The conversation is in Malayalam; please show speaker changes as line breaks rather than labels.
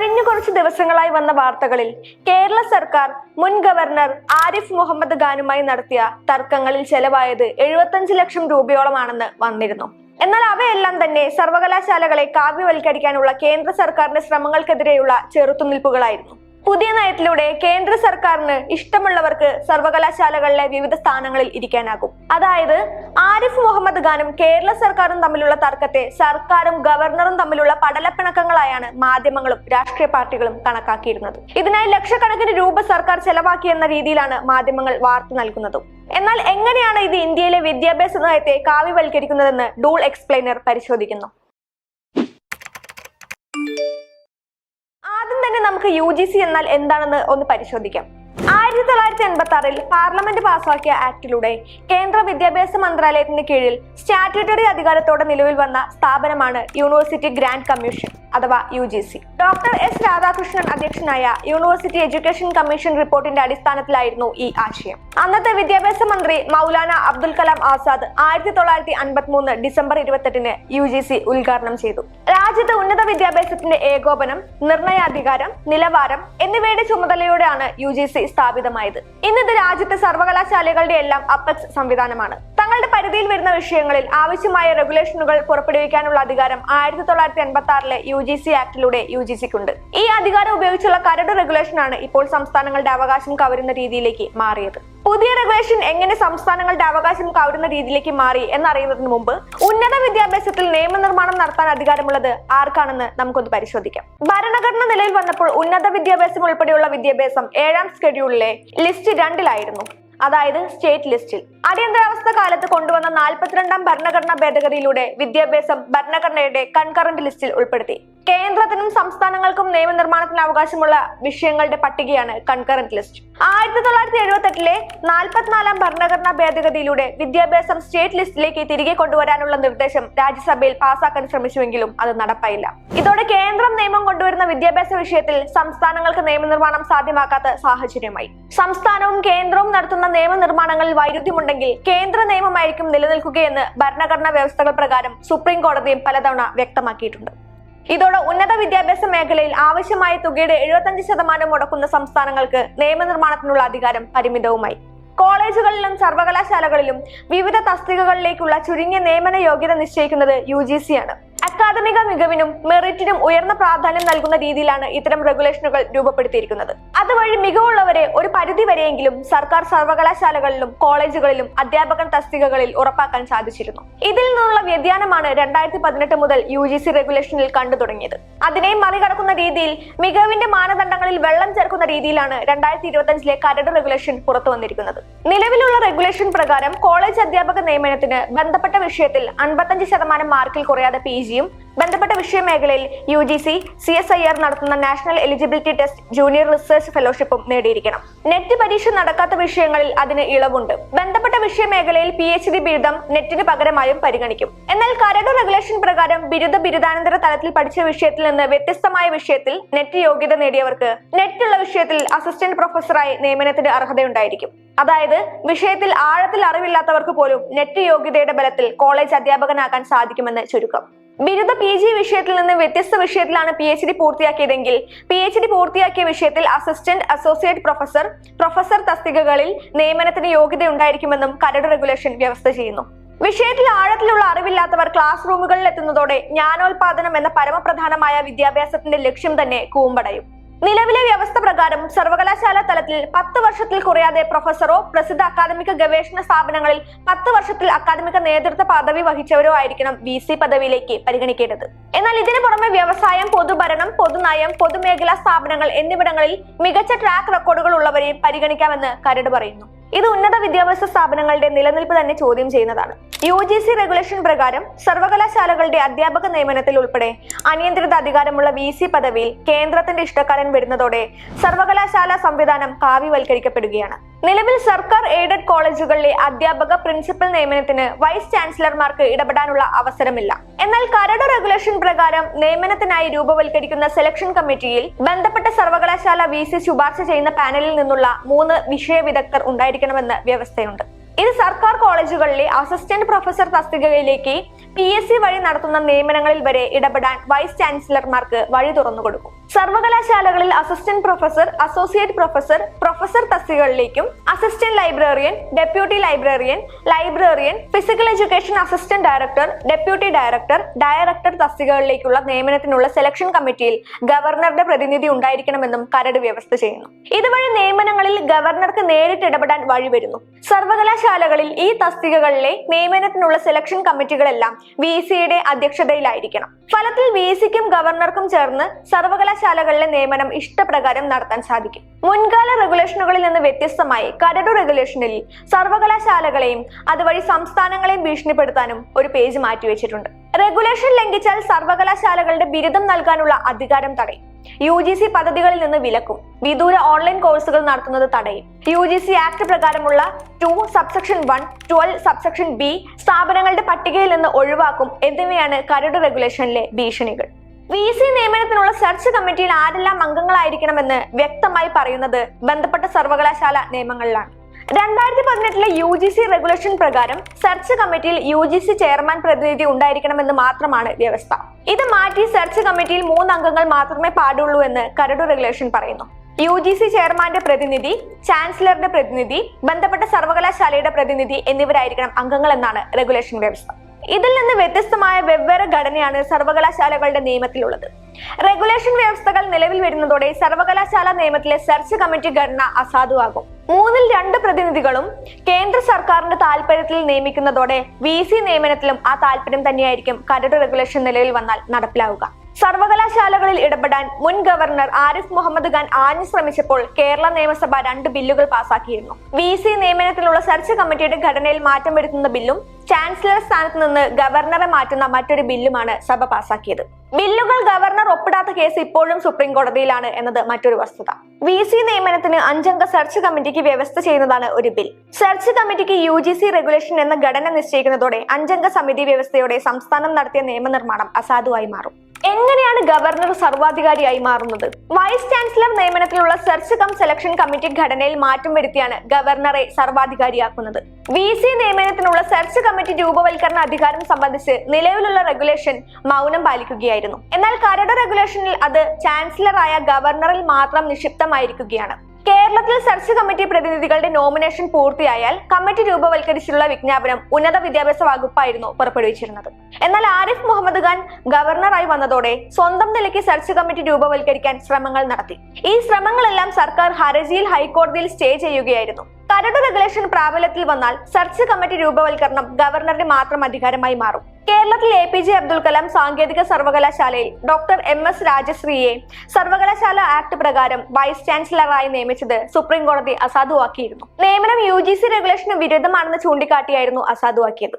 കഴിഞ്ഞ കുറച്ച് ദിവസങ്ങളായി വന്ന വാർത്തകളിൽ കേരള സർക്കാർ മുൻ ഗവർണർ ആരിഫ് മുഹമ്മദ് ഖാനുമായി നടത്തിയ തർക്കങ്ങളിൽ ചെലവായത് എഴുപത്തഞ്ച് ലക്ഷം രൂപയോളമാണെന്ന് വന്നിരുന്നു. എന്നാൽ അവയെല്ലാം തന്നെ സർവകലാശാലകളെ കാവ്യവൽക്കരിക്കാനുള്ള കേന്ദ്ര സർക്കാരിന്റെ ശ്രമങ്ങൾക്കെതിരെയുള്ള ചെറുത്തുനിൽപ്പുകളായിരുന്നു. പുതിയ നയത്തിലൂടെ കേന്ദ്ര സർക്കാരിന് ഇഷ്ടമുള്ളവർക്ക് സർവകലാശാലകളിലെ വിവിധ സ്ഥാനങ്ങളിൽ ഇരിക്കാനാകും. അതായത് ആരിഫ് മുഹമ്മദ് ഖാനും കേരള സർക്കാരും തമ്മിലുള്ള തർക്കത്തെ സർക്കാരും ഗവർണറും തമ്മിലുള്ള പടലപ്പിണക്കങ്ങളായാണ് മാധ്യമങ്ങളും രാഷ്ട്രീയ പാർട്ടികളും കണക്കാക്കിയിരുന്നത്. ഇതിനായി ലക്ഷക്കണക്കിന് രൂപ സർക്കാർ ചെലവാക്കിയെന്ന രീതിയിലാണ് മാധ്യമങ്ങൾ വാർത്ത നൽകുന്നതും. എന്നാൽ എങ്ങനെയാണ് ഇത് ഇന്ത്യയിലെ വിദ്യാഭ്യാസ നയത്തെ കാവ്യവൽക്കരിക്കുന്നതെന്ന് ഡൂൾ എക്സ്പ്ലെയിനർ പരിശോധിക്കുന്നു. നമുക്ക് യു ജി സി എന്നാൽ എന്താണെന്ന് ഒന്ന് പരിശോധിക്കാം. ആയിരത്തി തൊള്ളായിരത്തി എൺപത്തി ആറിൽ പാർലമെന്റ് പാസാക്കിയ ആക്ടിലൂടെ കേന്ദ്ര വിദ്യാഭ്യാസ മന്ത്രാലയത്തിന് കീഴിൽ സ്റ്റാറ്റ്യൂട്ടറി അധികാരത്തോടെ നിലവിൽ വന്ന സ്ഥാപനമാണ് യൂണിവേഴ്സിറ്റി ഗ്രാൻഡ് കമ്മീഷൻ അഥവാ U G C. Doctor S Radhakrishnan അധ്യക്ഷനായ യൂണിവേഴ്സിറ്റി എഡ്യൂക്കേഷൻ കമ്മീഷൻ റിപ്പോർട്ടിന്റെ അടിസ്ഥാനത്തിലായിരുന്നു ഈ ആശയം. അന്നത്തെ വിദ്യാഭ്യാസ മന്ത്രി മൗലാന അബ്ദുൽ കലാം ആസാദ് ആയിരത്തി തൊള്ളായിരത്തി അൻപത്തി മൂന്ന് ഡിസംബർ ഇരുപത്തെട്ടിന് യു ജി സി ഉദ്ഘാടനം ചെയ്തു. രാജ്യത്ത് ഉന്നത വിദ്യാഭ്യാസത്തിന്റെ ഏകോപനം നിർണയാധികാരം നിലവാരം എന്നിവയുടെ ചുമതലയോടെയാണ് യു ജി സി സ്ഥാപിതമായത് ഇന്നത്തെ രാജ്യത്തെ സർവകലാശാലകളുടെ എല്ലാം അപ്പക്സ് സംവിധാനമാണ്. തങ്ങളുടെ പരിധിയിൽ വരുന്ന വിഷയങ്ങളിൽ ആവശ്യമായ റെഗുലേഷനുകൾ പുറപ്പെടുവിക്കാനുള്ള അധികാരം ആയിരത്തി തൊള്ളായിരത്തി എൺപത്തി ആറിലെ യു ജി സി ആക്ടിലൂടെ യു ജി സിക്കുണ്ട് ഈ അധികാരം ഉപയോഗിച്ചുള്ള കരട് റെഗുലേഷനാണ് ഇപ്പോൾ സംസ്ഥാനങ്ങളുടെ അവകാശം കവരുന്ന രീതിയിലേക്ക് മാറിയത്. പുതിയ റെഗുലേഷൻ എങ്ങനെ സംസ്ഥാനങ്ങളുടെ അവകാശം കവരുന്ന രീതിയിലേക്ക് മാറി എന്നറിയുന്നതിന് മുമ്പ് ഉന്നത വിദ്യാഭ്യാസത്തിൽ നിയമനിർമ്മാണം നടത്താൻ അധികാരമുള്ളത് ആർക്കാണെന്ന് നമുക്കൊന്ന് പരിശോധിക്കാം. ഭരണഘടന നിലയിൽ വന്നപ്പോൾ ഉന്നത വിദ്യാഭ്യാസം ഉൾപ്പെടെയുള്ള വിദ്യാഭ്യാസം ഏഴാം സ്കെഡ്യൂളിലെ ലിസ്റ്റ് രണ്ടിലായിരുന്നു. അതായത് സ്റ്റേറ്റ് ലിസ്റ്റിൽ അടിയന്തരാവസ്ഥ കാലത്ത് കൊണ്ടുവന്ന നാൽപ്പത്തിരണ്ടാം ഭരണഘടനാ ഭേദഗതിയിലൂടെ വിദ്യാഭ്യാസം ഭരണഘടനയുടെ കൺകറന്റ് ലിസ്റ്റിൽ ഉൾപ്പെടുത്തി. കേന്ദ്രത്തിനും സംസ്ഥാനങ്ങൾക്കും നിയമനിർമ്മാണത്തിന് അവകാശമുള്ള വിഷയങ്ങളുടെ പട്ടികയാണ് കൺകറന്റ് ലിസ്റ്റ്. ആയിരത്തി തൊള്ളായിരത്തി എഴുപത്തി എട്ടിലെ നാൽപ്പത്തിനാലാം ഭരണഘടനാ ഭേദഗതിയിലൂടെ വിദ്യാഭ്യാസം സ്റ്റേറ്റ് ലിസ്റ്റിലേക്ക് തിരികെ കൊണ്ടുവരാനുള്ള നിർദ്ദേശം രാജ്യസഭയിൽ പാസാക്കാൻ ശ്രമിച്ചുവെങ്കിലും അത് നടപ്പായില്ല. ഇതോടെ കേന്ദ്രം നിയമം കൊണ്ടുവരുന്ന വിദ്യാഭ്യാസ വിഷയത്തിൽ സംസ്ഥാനങ്ങൾക്ക് നിയമനിർമ്മാണം സാധ്യമാക്കാത്ത സാഹചര്യമായി. സംസ്ഥാനവും കേന്ദ്രവും നടത്തുന്ന നിയമനിർമ്മാണങ്ങളിൽ വൈരുദ്ധ്യമുണ്ടെങ്കിൽ കേന്ദ്ര നിയമമായിരിക്കും നിലനിൽക്കുകയെന്ന് ഭരണഘടനാ വ്യവസ്ഥകൾ പ്രകാരം സുപ്രീം കോടതിയും പലതവണ വ്യക്തമാക്കിയിട്ടുണ്ട്. ഇതോടെ ഉന്നത വിദ്യാഭ്യാസ മേഖലയിൽ ആവശ്യമായ തുകയുടെ എഴുപത്തഞ്ച് ശതമാനം മുടക്കുന്ന സംസ്ഥാനങ്ങൾക്ക് നിയമനിർമ്മാണത്തിനുള്ള അധികാരം പരിമിതവുമായി. കോളേജുകളിലും സർവകലാശാലകളിലും വിവിധ തസ്തികകളിലേക്കുള്ള ചുരുങ്ങിയ നിയമന യോഗ്യത നിശ്ചയിക്കുന്നത് യു ആണ്. അക്കാദമിക മികവിനും മെറിറ്റിനും ഉയർന്ന പ്രാധാന്യം നൽകുന്ന രീതിയിലാണ് ഇത്തരം റെഗുലേഷനുകൾ രൂപപ്പെടുത്തിയിരിക്കുന്നത്. അതുവഴി മികവുള്ളവരെ ഒരു പരിധി വരെയെങ്കിലും സർക്കാർ സർവകലാശാലകളിലും കോളേജുകളിലും അധ്യാപകൻ തസ്തികകളിൽ ഉറപ്പാക്കാൻ സാധിച്ചിരുന്നു. ഇതിൽ നിന്നുള്ള വ്യതിയാനമാണ് രണ്ടായിരത്തി പതിനെട്ട് മുതൽ യു ജി സി റെഗുലേഷനിൽ കണ്ടു തുടങ്ങിയത്. അതിനെ മറികടക്കുന്ന രീതിയിൽ മികവിന്റെ മാനദണ്ഡങ്ങളിൽ വെള്ളം ചേർക്കുന്ന രീതിയിലാണ് രണ്ടായിരത്തി ഇരുപത്തിയഞ്ചിലെ കരട് റെഗുലേഷൻ പുറത്തു വന്നിരിക്കുന്നത്. നിലവിലുള്ള റെഗുലേഷൻ പ്രകാരം കോളേജ് അധ്യാപക നിയമനത്തിന് ബന്ധപ്പെട്ട വിഷയത്തിൽ അൻപത്തഞ്ച് ശതമാനം മാർക്കിൽ കുറയാതെ പി ജിയും ബന്ധപ്പെട്ട വിഷയമേഖലയിൽ U G C C S I R നടത്തുന്ന national eligibility test junior research ഫെലോഷിപ്പും നേടിയിരിക്കണം. നെറ്റ് പരീക്ഷ നടക്കാത്ത വിഷയങ്ങളിൽ അതിന് ഇളവുണ്ട്. ബന്ധപ്പെട്ട വിഷയമേഖലയിൽ പി എച്ച് ഡി ബിരുദം നെറ്റിന് പകരമായും പരിഗണിക്കും. എന്നാൽ കരട് റെഗുലേഷൻ പ്രകാരം ബിരുദ ബിരുദാനന്തര തലത്തിൽ പഠിച്ച വിഷയത്തിൽ നിന്ന് വ്യത്യസ്തമായ വിഷയത്തിൽ നെറ്റ് യോഗ്യത നേടിയവർക്ക് നെറ്റുള്ള വിഷയത്തിൽ അസിസ്റ്റന്റ് പ്രൊഫസറായി നിയമനത്തിന് അർഹതയുണ്ടായിരിക്കും. അതായത് വിഷയത്തിൽ ആഴത്തിൽ അറിവില്ലാത്തവർക്ക് പോലും നെറ്റ് യോഗ്യതയുടെ ബലത്തിൽ കോളേജ് അധ്യാപകനാകാൻ സാധിക്കുമെന്ന് ചുരുക്കം. ബിരുദ പി ജി വിഷയത്തിൽ നിന്ന് വ്യത്യസ്ത വിഷയത്തിലാണ് പി എച്ച് ഡി പൂർത്തിയാക്കിയതെങ്കിൽ പി എച്ച് ഡി പൂർത്തിയാക്കിയ വിഷയത്തിൽ അസിസ്റ്റന്റ് അസോസിയേറ്റ് പ്രൊഫസർ പ്രൊഫസർ തസ്തികകളിൽ നിയമനത്തിന് യോഗ്യത ഉണ്ടായിരിക്കുമെന്നും കരട് റെഗുലേഷൻ വ്യവസ്ഥ ചെയ്യുന്നു. വിഷയത്തിൽ ആഴത്തിലുള്ള അറിവില്ലാത്തവർ ക്ലാസ് റൂമുകളിൽ എത്തുന്നതോടെ ജ്ഞാനോൽപാദനം എന്ന പരമപ്രധാനമായ വിദ്യാഭ്യാസത്തിന്റെ ലക്ഷ്യം തന്നെ കൂമ്പടയും. നിലവിലെ വ്യവസ്ഥ പ്രകാരം സർവകലാശാല തലത്തിൽ പത്ത് വർഷത്തിൽ കുറയാതെ പ്രൊഫസറോ പ്രസിദ്ധ അക്കാദമിക ഗവേഷണ സ്ഥാപനങ്ങളിൽ പത്ത് വർഷത്തിൽ അക്കാദമിക നേതൃത്വ പദവി വഹിച്ചവരോ ആയിരിക്കണം വി സി പദവിയിലേക്ക് പരിഗണിക്കേണ്ടത്. എന്നാൽ ഇതിനു പുറമെ വ്യവസായം പൊതുഭരണം പൊതുനയം പൊതുമേഖലാ സ്ഥാപനങ്ങൾ എന്നിവിടങ്ങളിൽ മികച്ച ട്രാക്ക് റെക്കോർഡുകൾ ഉള്ളവരെയും പരിഗണിക്കാമെന്ന് കരട് പറയുന്നു. ഇത് ഉന്നത വിദ്യാഭ്യാസ സ്ഥാപനങ്ങളുടെ നിലനിൽപ്പ് തന്നെ ചോദ്യം ചെയ്യുന്നതാണ്. യു ജി സി റെഗുലേഷൻ പ്രകാരം സർവകലാശാലകളുടെ അധ്യാപക നിയമനത്തിൽ ഉൾപ്പെടെ അനിയന്ത്രിത അധികാരമുള്ള വി സി പദവിയിൽ കേന്ദ്രത്തിന്റെ ഇഷ്ടക്കാരൻ വരുന്നതോടെ സർവകലാശാല സംവിധാനം കാവ്യവൽക്കരിക്കപ്പെടുകയാണ്. നിലവിൽ സർക്കാർ എയ്ഡഡ് കോളേജുകളിലെ അധ്യാപക പ്രിൻസിപ്പൽ നിയമനത്തിന് വൈസ് ചാൻസലർമാർക്ക് ഇടപെടാനുള്ള അവസരമില്ല. എന്നാൽ കരട് റെഗുലേഷൻ പ്രകാരം നിയമനത്തിനായി രൂപവൽക്കരിക്കുന്ന സെലക്ഷൻ കമ്മിറ്റിയിൽ ബന്ധപ്പെട്ട സർവകലാശാല വി സി ശുപാർശ ചെയ്യുന്ന പാനലിൽ നിന്നുള്ള മൂന്ന് വിഷയ വിദഗ്ധർ ഉണ്ടായിരിക്കണമെന്ന് വ്യവസ്ഥയുണ്ട്. ഇത് സർക്കാർ കോളേജുകളിലെ അസിസ്റ്റന്റ് പ്രൊഫസർ തസ്തികയിലേക്ക് പി എസ് സി വഴി നടത്തുന്ന നിയമനങ്ങളിൽ വരെ ഇടപെടാൻ വൈസ് ചാൻസലർമാർക്ക് വഴി തുറന്നു കൊടുക്കും സർവകലാശാലകളിൽ assistant professor associate professor professor തസ്തികകളിലേക്കും assistant librarian deputy librarian librarian physical education assistant director deputy director director തസ്തികകളിലേക്കുള്ള നിയമനത്തിനുള്ള സെലക്ഷൻ കമ്മിറ്റിയിൽ ഗവർണറുടെ പ്രതിനിധി ഉണ്ടായിരിക്കണമെന്നും കരട് വ്യവസ്ഥ ചെയ്യുന്നു. ഇതുവഴി നിയമനങ്ങളിൽ ഗവർണർക്ക് നേരിട്ട് ഇടപെടാൻ വഴിവരുന്നു സർവകലാശാലകളിൽ ഈ തസ്തികകളിലെ നിയമനത്തിനുള്ള സെലക്ഷൻ കമ്മിറ്റികളെല്ലാം വി സിയുടെ അധ്യക്ഷതയിലായിരിക്കണം. ഫലത്തിൽ വി സിക്കും ഗവർണർക്കും ചേർന്ന് സർവകലാശാലകളിലെ നിയമനം ഇഷ്ടപ്രകാരം നടത്താൻ സാധിക്കും. മുൻകാല റെഗുലേഷനുകളിൽ നിന്ന് വ്യത്യസ്തമായി കരട് റെഗുലേഷനിൽ സർവകലാശാലകളെയും അതുവഴി സംസ്ഥാനങ്ങളെയും ഭീഷണിപ്പെടുത്താനും ഒരു പേജ് മാറ്റിവെച്ചിട്ടുണ്ട് റെഗുലേഷൻ ലംഘിച്ചാൽ സർവകലാശാലകളുടെ ബിരുദം നൽകാനുള്ള അധികാരം തടയും. യു ജി സി പദ്ധതികളിൽ നിന്ന് വിലക്കും. വിദൂര ഓൺലൈൻ കോഴ്സുകൾ നടത്തുന്നത് തടയും. യു ജി സി ആക്ട് പ്രകാരമുള്ള two subsection one twelve subsection B സ്ഥാപനങ്ങളുടെ പട്ടികയിൽ നിന്ന് ഒഴിവാക്കും എന്നിവയാണ് കരട് റെഗുലേഷനിലെ ഭീഷണികൾ. വി സി നിയമനത്തിനുള്ള സെർച്ച് കമ്മിറ്റിയിൽ ആരെല്ലാം അംഗങ്ങളായിരിക്കണമെന്ന് വ്യക്തമായി പറയുന്നത് ബന്ധപ്പെട്ട സർവകലാശാല നിയമങ്ങളിലാണ്. രണ്ടായിരത്തി പതിനെട്ടിലെ യു ജി സി റെഗുലേഷൻ പ്രകാരം സെർച്ച് കമ്മിറ്റിയിൽ യു ജി സി ചെയർമാൻ പ്രതിനിധി ഉണ്ടായിരിക്കണമെന്ന് മാത്രമാണ് വ്യവസ്ഥ. ഇത് മാറ്റി സെർച്ച് കമ്മിറ്റിയിൽ മൂന്ന് അംഗങ്ങൾ മാത്രമേ പാടുള്ളൂ എന്ന് കരട് റെഗുലേഷൻ പറയുന്നു. യു ജി സി ചെയർമാന്റെ പ്രതിനിധി ചാൻസലറുടെ പ്രതിനിധി ബന്ധപ്പെട്ട സർവകലാശാലയുടെ പ്രതിനിധി എന്നിവരായിരിക്കണം അംഗങ്ങൾ എന്നാണ് റെഗുലേഷൻ വ്യവസ്ഥ. ഇതിൽ നിന്ന് വ്യത്യസ്തമായ വെവ്വേറെ ഘടനയാണ് സർവകലാശാലകളുടെ നിയമത്തിലുള്ളത്. റെഗുലേഷൻ വ്യവസ്ഥകൾ നിലവിൽ വരുന്നതോടെ സർവകലാശാല നിയമത്തിലെ സെർച്ച് കമ്മിറ്റി ഘടന അസാധുവാകും. മൂന്നിൽ രണ്ട് പ്രതിനിധികളും കേന്ദ്ര സർക്കാരിന്റെ താല്പര്യത്തിൽ നിയമിക്കുന്നതോടെ വി സി നിയമനത്തിലും ആ താല്പര്യം തന്നെയായിരിക്കും കരട് റെഗുലേഷൻ നിലവിൽ വന്നാൽ നടപ്പിലാവുക. സർവകലാശാലകളിൽ ഇടപെടാൻ മുൻ ഗവർണർ ആരിഫ് മുഹമ്മദ് ഖാൻ ആഞ്ഞു ശ്രമിച്ചപ്പോൾ കേരള നിയമസഭ രണ്ട് ബില്ലുകൾ പാസാക്കിയിരുന്നു. വി സി നിയമനത്തിലുള്ള സെർച്ച് കമ്മിറ്റിയുടെ ഘടനയിൽ മാറ്റം വരുത്തുന്ന ബില്ലും ചാൻസലർ സ്ഥാനത്ത് നിന്ന് ഗവർണറെ മാറ്റുന്ന മറ്റൊരു ബില്ലുമാണ് സഭ പാസാക്കിയത്. ബില്ലുകൾ ഗവർണർ ഒപ്പിടാത്ത കേസ് ഇപ്പോഴും സുപ്രീം കോടതിയിലാണ് എന്നത് മറ്റൊരു വസ്തുത. വി സി നിയമനത്തിന് അഞ്ചംഗ സെർച്ച് കമ്മിറ്റിക്ക് വ്യവസ്ഥ ചെയ്യുന്നതാണ് ഒരു ബിൽ. സെർച്ച് കമ്മിറ്റിക്ക് യു ജി സി റെഗുലേഷൻ എന്ന ഘടന നിശ്ചയിക്കുന്നതോടെ അഞ്ചംഗ സമിതി വ്യവസ്ഥയോടെ സംസ്ഥാനം നടത്തിയ നിയമനിർമ്മാണം അസാധുവായി മാറും. എങ്ങനെയാണ് ഗവർണർ സർവാധികാരിയായി മാറുന്നത്? വൈസ് ചാൻസലർ നിയമനത്തിലുള്ള സെർച്ച് കം സെലക്ഷൻ കമ്മിറ്റി ഘടനയിൽ മാറ്റം വരുത്തിയാണ് ഗവർണറെ സർവാധികാരിയാക്കുന്നത്. വി സി നിയമനത്തിനുള്ള സെർച്ച് കമ്മിറ്റി രൂപവൽക്കരണ അധികാരം സംബന്ധിച്ച് നിലവിലുള്ള റെഗുലേഷൻ മൗനം പാലിക്കുകയായിരുന്നു. എന്നാൽ കരട് റെഗുലേഷനിൽ അത് ചാൻസലറായ ഗവർണറിൽ മാത്രം നിക്ഷിപ്തമായിരിക്കുകയാണ്. കേരളത്തിൽ സെർച്ച് കമ്മിറ്റി പ്രതിനിധികളുടെ നോമിനേഷൻ പൂർത്തിയായാൽ കമ്മിറ്റി രൂപവൽക്കരിച്ചിട്ടുള്ള വിജ്ഞാപനം ഉന്നത വിദ്യാഭ്യാസ വകുപ്പായിരുന്നു പുറപ്പെടുവിച്ചിരുന്നത്. എന്നാൽ ആരിഫ് മുഹമ്മദ് ഖാൻ ഗവർണറായി വന്നതോടെ സ്വന്തം നിലയ്ക്ക് സെർച്ച് കമ്മിറ്റി രൂപവൽക്കരിക്കാൻ ശ്രമങ്ങൾ നടത്തി. ഈ ശ്രമങ്ങളെല്ലാം സർക്കാർ ഹർജിയിൽ ഹൈക്കോടതിയിൽ സ്റ്റേ ചെയ്യുകയായിരുന്നു. കരട് റെഗുലേഷൻ പ്രാബല്യത്തിൽ വന്നാൽ സെർച്ച് കമ്മിറ്റി രൂപവൽക്കരണം ഗവർണറുടെ മാത്രം അധികാരമായി മാറും. കേരളത്തിൽ A P J Abdul Kalam സാങ്കേതിക സർവകലാശാലയിൽ ഡോക്ടർ എം എസ് രാജശ്രീയെ സർവകലാശാല ആക്ട് പ്രകാരം വൈസ് ചാൻസലറായി നിയമിച്ചത് സുപ്രീം കോടതി അസാധുവാക്കിയിരുന്നു. നിയമനം യു ജി സി റെഗുലേഷന് വിരുദ്ധമാണെന്ന് ചൂണ്ടിക്കാട്ടിയായിരുന്നു അസാധുവാക്കിയത്.